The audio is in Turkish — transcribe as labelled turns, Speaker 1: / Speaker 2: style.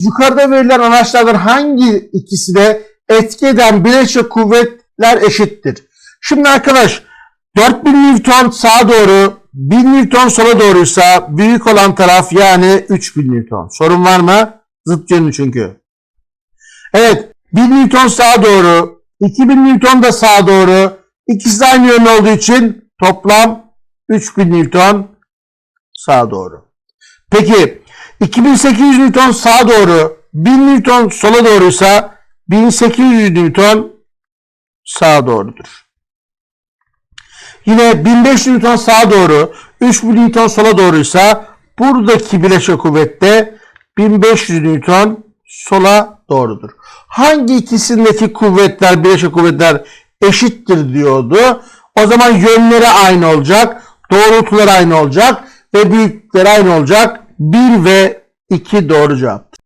Speaker 1: Yukarıda verilen araçlardan hangi ikisi de etki eden bileşik kuvvetler eşittir? Şimdi arkadaş 4000 Newton sağa doğru 1000 Newton sola doğruysa büyük olan taraf yani 3000 Newton. Sorun var mı? Zıt yönlü çünkü. Evet 1000 Newton sağa doğru 2000 Newton da sağa doğru ikisi de aynı yönlü olduğu için toplam 3000 Newton sağa doğru. Peki 2800 Newton sağa doğru 1000 Newton sola doğruysa 1800 Newton sağa doğrudur. Yine 1500 Newton sağa doğru 3000 Newton sola doğruysa buradaki bileşik kuvvet de 1500 Newton sola doğrudur. Hangi ikisindeki kuvvetler, bileşik kuvvetler eşittir diyordu. O zaman yönleri aynı olacak, doğrultular aynı olacak ve büyüklükleri aynı olacak. 1 ve 2 doğru cevap.